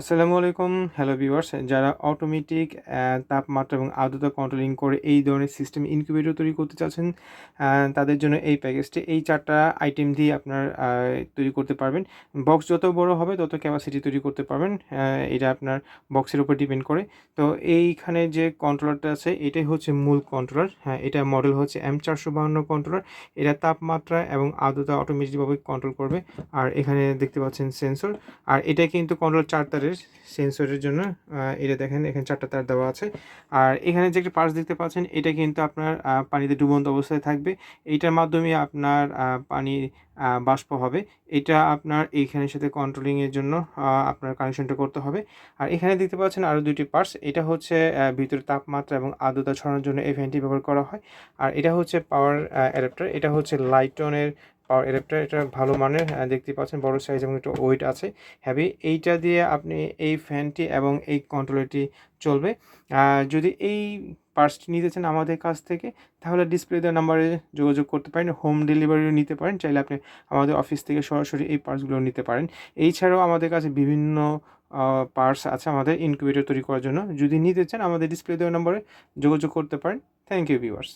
আসসালামু আলাইকুম, hello viewers. যারা অটোমেটিক তাপমাত্রা এবং আর্দ্রতা কন্ট্রোলিং করে এই ধরনের সিস্টেম ইনকিউবেটর তৈরি করতে চাচ্ছেন তাদের জন্য এই প্যাকেজটি এই চারটা আইটেম দিয়ে আপনার তৈরি করতে পারবেন। বক্স যত বড় হবে, তত ক্যাপাসিটি তৈরি করতে পারবেন এটা আপনার বক্সের উপর ডিপেন্ড করে। তো এইখানে যে কন্ট্রোলারটা আছে, এটাই হচ্ছে মূল কন্ট্রোলার হ্যাঁ এটা মডেল হচ্ছে এম চারশো বাহান্ন কন্ট্রোলার এটা তাপমাত্রা এবং আর্দ্রতা অটোমেটিকভাবে কন্ট্রোল করবে। আর এখানে দেখতে পাচ্ছেন সেন্সর আর এটা কিন্তু কন্ট্রোল চার সেন্সরের সেন্সরের জন্য এটা দেখেন, এখানে চারটা তার দেওয়া আছে। আর এখানে যে একটা পার্স দেখতে পাচ্ছেন, এটা কিন্তু আপনার পানিতে ডুবন্ত অবস্থায় থাকবে। এইটার মাধ্যমে আপনার পানি বাষ্প হবে। এটা আপনার এইখানের সাথে কন্ট্রোলিংয়ের জন্য আপনার কানেকশনটা করতে হবে। আর এখানে দেখতে পাচ্ছেন আরও দুইটি পার্টস এটা হচ্ছে ভিতরে তাপমাত্রা এবং আর্দ্রতা ছড়ানোর জন্য এই ফ্যানটি ব্যবহার করা হয়। আর এটা হচ্ছে পাওয়ার অ্যাডাপ্টার এটা হচ্ছে লাইটনের পাওয়ার অ্যাডাপ্টার এটা ভালো মানের দেখতে পাচ্ছেন বড় সাইজ এবং একটু ওয়েট আছে। হ্যাভি এইটা দিয়ে আপনি এই ফ্যানটি এবং এই কন্ট্রোলারটি চলবে। যদি এই পার্সটি নিতে চান আমাদের কাছ থেকে, তাহলে ডিসপ্লে দেওয়া নাম্বারে যোগাযোগ করতে পারেন হোম ডেলিভারিও নিতে পারেন, চাইলে আপনি আমাদের অফিস থেকে সরাসরি এই পার্টসগুলো নিতে পারেন। এছাড়াও আমাদের কাছে বিভিন্ন পার্টস আছে আমাদের ইনকিউবেটর তৈরি করার জন্য। যদি নিতে চান আমাদের ডিসপ্লে দেওয়া নম্বরে যোগাযোগ করতে পারেন। Thank you viewers